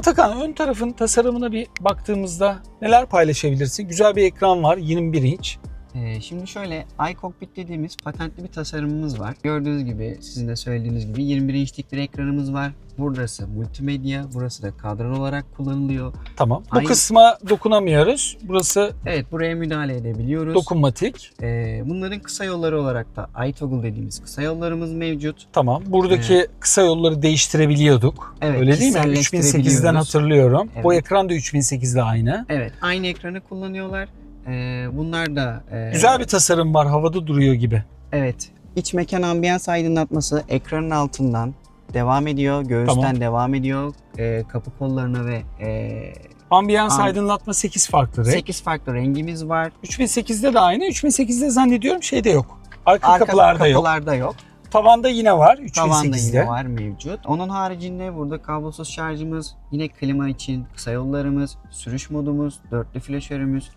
Atakan ön tarafın tasarımına bir baktığımızda neler paylaşabilirsin? Güzel bir ekran var 21 inç. Ee, şimdi şöyle iCockpit dediğimiz patentli bir tasarımımız var. Gördüğünüz gibi sizin de söylediğiniz gibi 21 inçlik bir ekranımız var. Burası multimedya, burası da kadran olarak kullanılıyor. Tamam. Bu Aynı- kısma dokunamıyoruz. Burası Evet buraya müdahale edebiliyoruz. dokunmatik. Ee, bunların kısa yolları olarak da iToggle dediğimiz kısa yollarımız mevcut. Tamam. Buradaki kısa yolları değiştirebiliyorduk. Evet, Öyle değil mi? kişiselleştirebiliyoruz. 3008'den hatırlıyorum. Bu Evet. ekran da 3008'de aynı. Evet aynı ekranı kullanıyorlar. Ee, bunlar da e, Güzel bir tasarım var. Havada duruyor gibi. Evet. İç mekan ambiyans aydınlatması ekranın altından devam ediyor. Göğüsten Tamam. devam ediyor. Ee, kapı kollarına ve e, Ambiyans Am- aydınlatma 8 farklı renk. 8 farklı rengimiz var. 3008'de de aynı. 3008'de zannediyorum şeyde yok. Arka, Arka kapılarda yok. kapılarda yok. Tavanda yine var Tavanda 3008'de. yine var mevcut. Onun haricinde burada kablosuz şarjımız, yine klima için kısa yollarımız, sürüş modumuz, dörtlü flaşörümüz,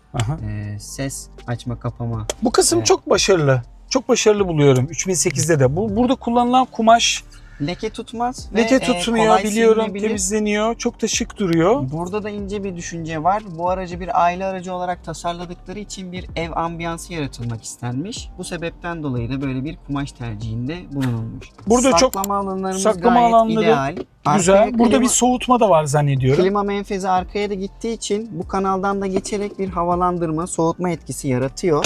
e, ses açma kapama. Bu kısım Evet. çok başarılı. Çok başarılı buluyorum 3008'de de. Bu burada kullanılan kumaş Leke tutmaz ve leke e, tutmuyor kolay biliyorum, silinebilir. temizleniyor. Çok da şık duruyor. Burada da ince bir düşünce var. Bu aracı bir aile aracı olarak tasarladıkları için bir ev ambiyansı yaratılmak istenmiş. Bu sebepten dolayı da böyle bir kumaş tercihinde bulunulmuş. Burada çok saklama alanlarımız saklama gayet alanları ideal. Güzel. Arkaya Burada klima- bir soğutma da var zannediyorum. klima menfezi arkaya da gittiği için bu kanaldan da geçerek bir havalandırma, soğutma etkisi yaratıyor.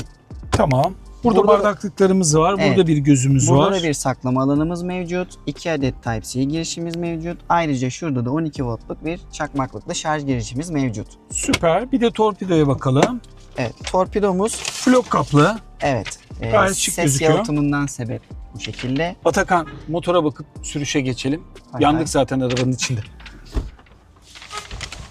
Tamam. Burada, Burada- bardaklıklarımız var. Evet. Burada bir gözümüz Burada var. da bir saklama alanımız mevcut. 2 adet Type-C girişimiz mevcut. Ayrıca şurada da 12 voltluk bir çakmaklıklı şarj girişimiz mevcut. Süper. Bir de torpidoya bakalım. Evet, torpidomuz Flok kaplı. Evet. e, Gayet şık ses gözüküyor. yalıtımından sebep bu şekilde. Atakan motora bakıp sürüşe geçelim. Hay Yandık hay. zaten arabanın içinde.